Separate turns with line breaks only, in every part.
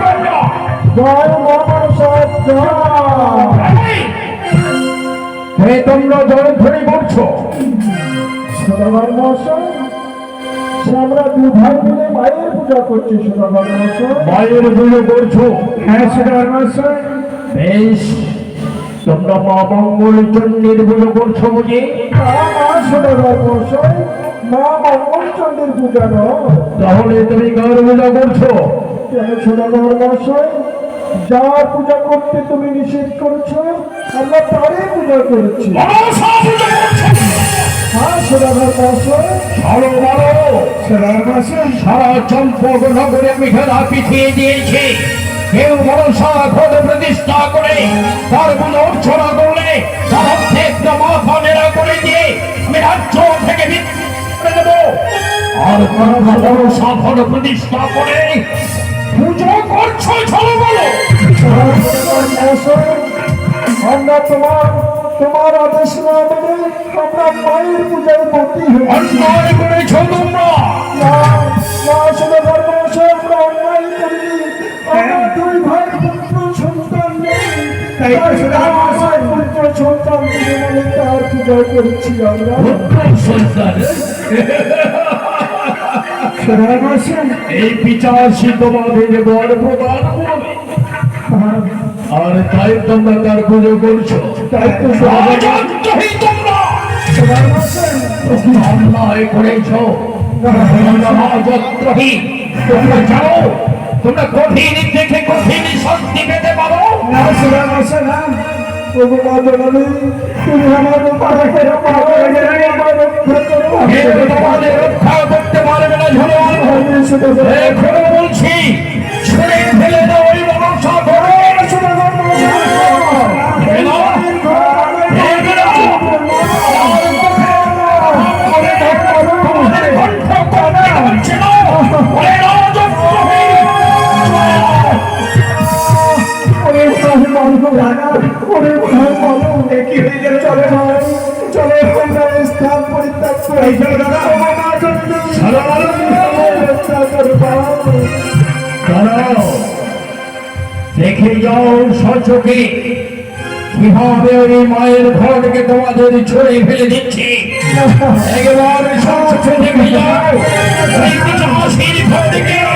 কন্যা
জয়
তোমরা জয়ধ্বনি করছ
সদাগর মহাশয় আমরা দু ভাই মিলে মায়ের পূজা করছি সদাগর মহাশয়
মায়ের পুজো করছ।
হ্যাঁ সদাগর মহাশয়
বেশ। তোমরা মা মঙ্গল চণ্ডীর পুজো করছ বুঝি?
মা মা সদাগর মহাশয় মা মঙ্গলচন্ডীর পূজা
তাহলে তুমি কার পূজা করছ?
কেন সদাগর মহাশয় যার পূজা করতে তুমি নিষেধ করেছ আমরা তারই পূজা করেছি হ্যাঁ সদাগর মহাশয়
ভালো ভালো।
সদাগর মহাশয়
সারা চম্পক নগরে মিঠেলা পিছিয়ে দিয়েছে। কেউ মনসা ঘট প্রতিষ্ঠা করে তার পুজো অর্চনা করলে তার অর্ধেক মাথা নেড়া করে দিয়ে আমি রাজ্য থেকে করে দেবো। আর কোন মনসা ঘট প্রতিষ্ঠা করে পুজো করছ চলো বলো।
আমরা তোমার তোমার আদেশ না মেনে আমরা মায়ের পূজায় হয়েছি।
অন্যায় করেছ তোমরা।
না না শুধু অন্যায় আমরা দুই ভাই পুত্র সন্তান নেই। তাই পুত্র সন্তান মানে তার পূজা করছি আমরা।
পুত্র সন্তান। এই তোমাদের বর প্রদান করবে। আর তাই তোমরা তার পুজো করছ।
তাই তো
তোমরা।
ধর্মশয়
অন্যায় করেছ। তোমরা যাও। তোমরা কঠিন পেতে
ধর্মশয় না প্রভু মা জননী তুমি পাশে আমার
কেউ তোমাদের রক্ষা করতে পারবে না এখনও বলছি ছুঁড়ে ফেলে দেখে যাও সচকে কীভাবে ওই মায়ের ঘরকে তোমাদের ছড়ে ফেলে দিচ্ছি একবার সচকে দেখে যাও। ঘরকে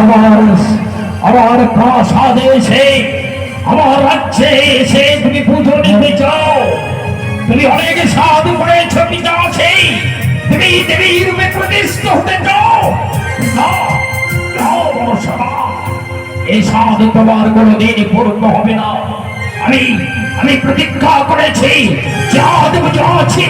আমার
আমার প্রাসাদে এসে আমার রাজ্যে এসে তুমি পুজো নিতে চাও। তুমি অনেক সাধু করেছ পিতাশী তুমি দেবী রূপে হতে চাও। এই সাধু তোমার কোনোদিন পূর্ণ হবে না। আমি আমি প্রতিজ্ঞা করেছি যা দেব যা আছি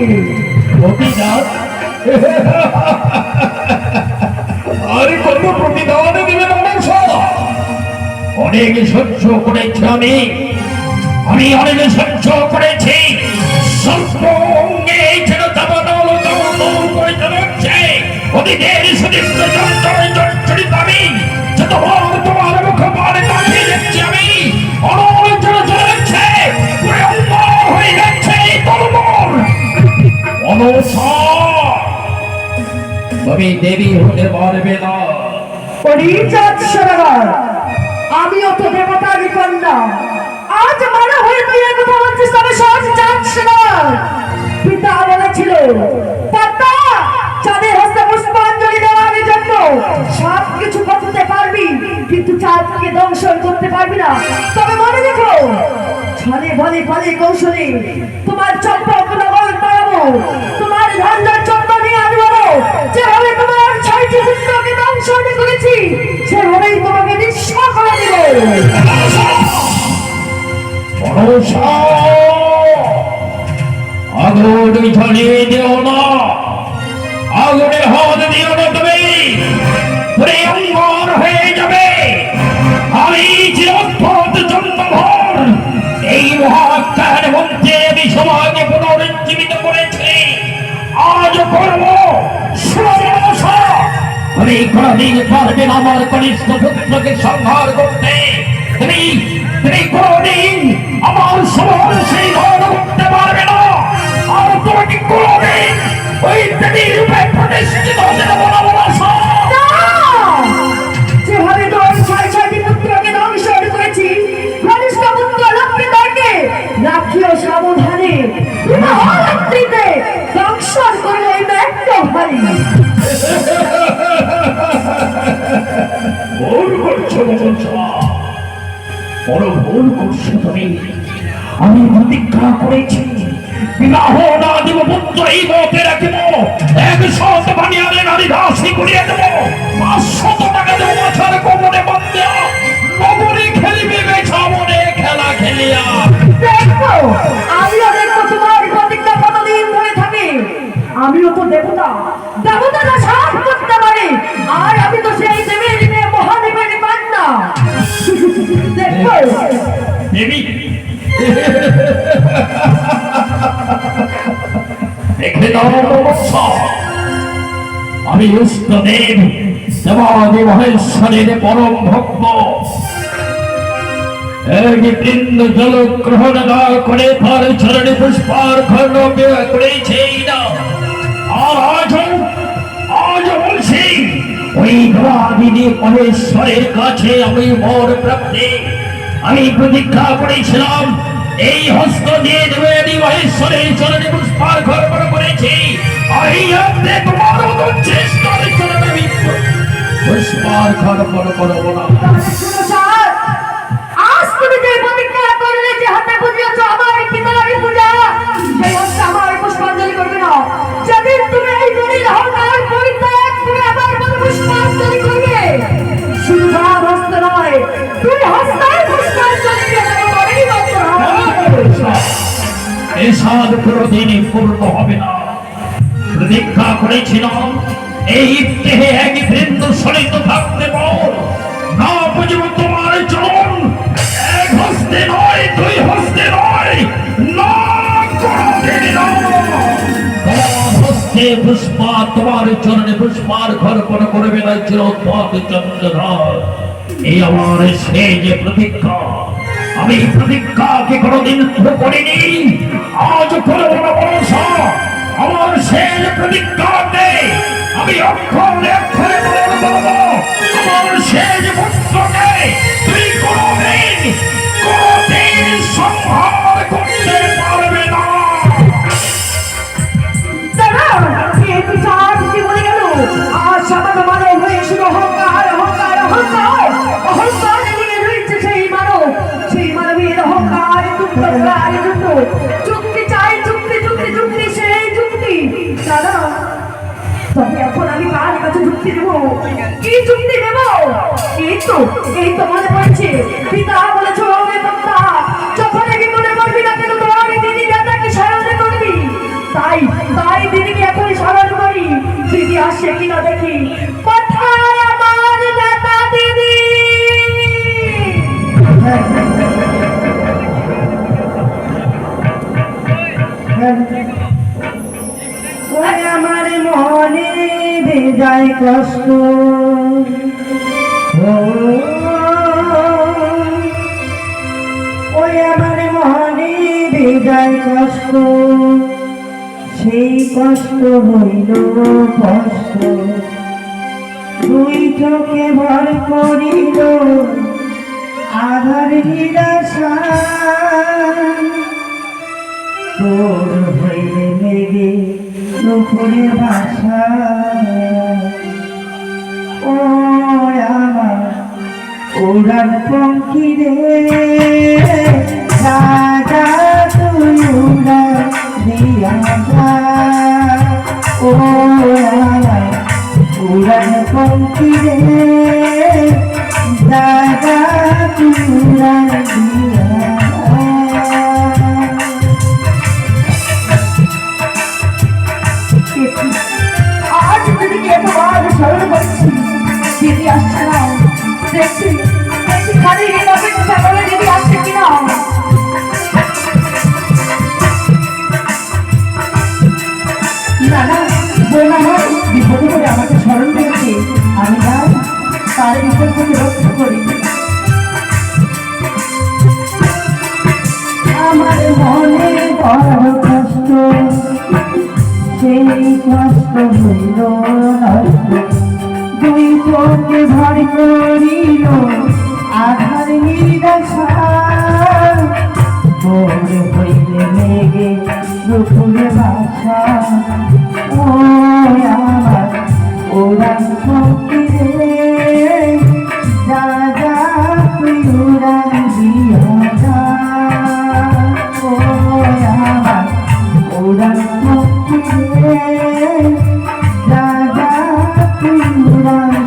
প্রতিদান?
আর কত প্রতিদান দিবে মানুষ? অনেক সহ্য করেছি আমি। আমি অনেক সহ্য করেছি। অঙ্গে ছিল দাবানল দাবানল করে চালাচ্ছে অতীতের সুদৃষ্ট যন্ত্রণে তুমি দেবী হতে পারবে না।
আমিও তো দেবতারই কন্যা। আজ মারা হয়ে তুই এ কথা সহজ যাচ্ছে না পিতা বলেছিল সব কিছু করতে পারবি, কিন্তু চাঁদকে দংশন করতে পারবি না। তবে মনে রেখো, ছলে বলে তোমার চম্পক নগর পাড়াবো তোমার আনব যেভাবে তোমার ছয়টি পুত্রকে দংশন করেছি সেভাবেই তোমাকে নিঃস্ব করে
না। আগুনে হাত দিও না আমার কনিষ্ঠ পুত্রকে সংহার করতে। তুমি তুমি কোনদিন আমার সবার সেই ঘর করতে পারবে না। আর তোমাকে কোনদিন ওই দেবী রূপে প্রতিষ্ঠিত হতে দেবো না। আমি প্রতিজ্ঞা করেছি, বিবাহ না দিব পুত্র, এই মতে এক শত নারী করিয়া দেব। টাকা দেব মাথার কোমরে বান্ধিয়া নগরে বেছা মনে খেলা খেলিয়া।
দেখো, আমিও দেখব তোমার প্রতিজ্ঞা কতদিন ধরে থাকে। আমিও তো দেবতা। দেবতারা দেখে
আমি উষ্টদেব দেবাদি মহেশ্বরের পরম ভক্ত জল গ্রহণ না করে তার চরণে পুষ্পার আজ আজ ওই দেবাদিনী কাছে আমি মোর প্রাপ্তি আমি প্রতীক্ষা করেছিলাম এই হস্ত দিয়ে দেবেনি মহেশ্বরের চরণে পুষ্পার খর্পণ করেছি। এই অর্থে তোমার মতো চেষ্টার চরণে পুষ্পার খর্পণ করব না।
আজ তুমি যে প্রতিজ্ঞা করলে যে হাতে আমার পিতার পূজা, সেই আমার পুষ্পাঞ্জলি করবে না। তুমি এই পুষ্পাঞ্জলি করবে। হস্ত নয় তুই হস্তায়
সাধ কোনদিনই পূর্ণ হবে না। প্রতীক্ষা করেছিলাম এই দেহে এক বৃন্দ সলিত থাকতে পাও না বুঝব তোমার চরণ এক হস্তে নয়, দুই হস্তে নয় এই আমার সে যে প্রতীক্ষা। আমি প্রতিজ্ঞাকে কোনোদিন করিনি? আজ করব না ভরসা আমার শেষ প্রতিজ্ঞাকে আমি অক্ষরে অক্ষরে আমার শেষ পুত্রকে তুই কোনোদিন
জন্য চুক্তি চাই, চুক্তি চুক্তি চুক্তি, সেই চুক্তি। দাদা, তবে এখন আমি কার কাছে যুক্তি দেবো? কি যুক্তি দেব? এই তো এই তো মনে পড়ছে। পিতা বলেছ কথা যখন কি মনে করবি না কেন তোমার দিদি দাদাকে স্মরণ করবি। তাই তাই দিদিকে এখন স্মরণ করি। দিদি আসছে কিনা দেখি।
কষ্ট ওই আমার মনে বেজায় কষ্ট সেই কষ্ট হইল কষ্ট দুই চোখে ভর করিল আধার নিরাশা তোর হইলে মেঘে নুপুরে ভাষা। ও আমার উড়ান পঙ্খী রে কষ্ট হইল নষ্ট তুই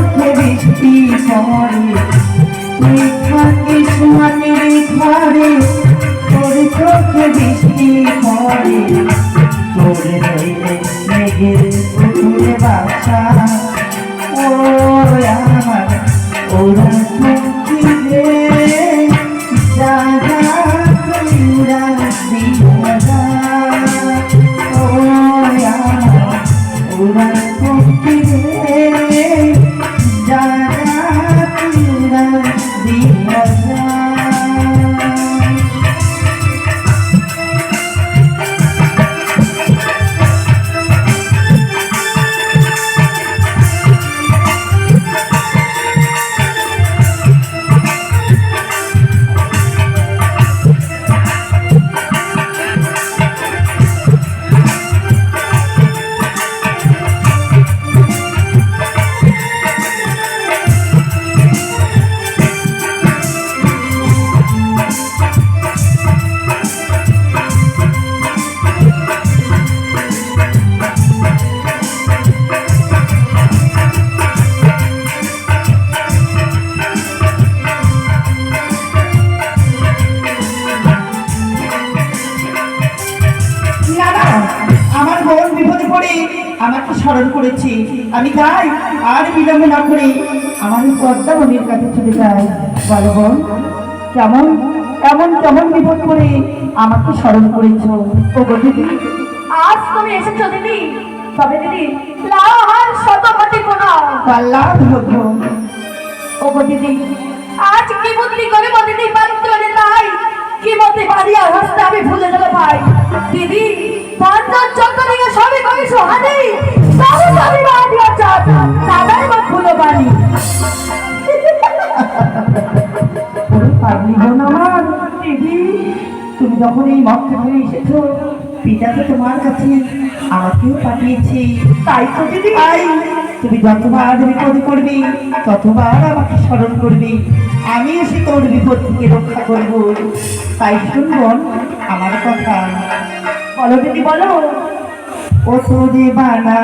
চোখে বৃষ্টি পড়ে থাকিস মাটির ঘরে তোর চোখে পড়ে। তোর রইলে মেঘের যাই আর বিলম্ব না করে আমার পদ্মা বোনের কাছে চলে যাই বলো বোন কেমন? এমন কেমন বিপদ পড়ে আমাকে স্মরণ করেছ? ও গো দিদি।
আজ তুমি এসেছ দিদি। তবে দিদি লাহার শতপতি কোনো
পাল্লা
ও গো দিদি আজ কি বুদ্ধি করে দিদি পাত্রে তাই? কি মতে বাড়ি অবস্থা আমি ভুলে গেল ভাই দিদি পাঁচজন চক্করিকে সবই কবি সোহানি সবই সবই বাড়ি আচ্ছা তাদের মা ভুলো বাড়ি
পাগলি বোন আমার দিদি। তুমি যখন এই মক্কা হয়ে এসেছ পিতা তো তোমার কাছে আমাকেও পাঠিয়েছে।
তাই তো দিদি।
তাই তুমি যতবার বিপদ করবি ততবার আমাকে স্মরণ করবি। আমি এসে তোর বিপদ থেকে রক্ষা করব। তাই শুনবন আমার কথা।
বলো দিদি বলো।
ও তোরে বানা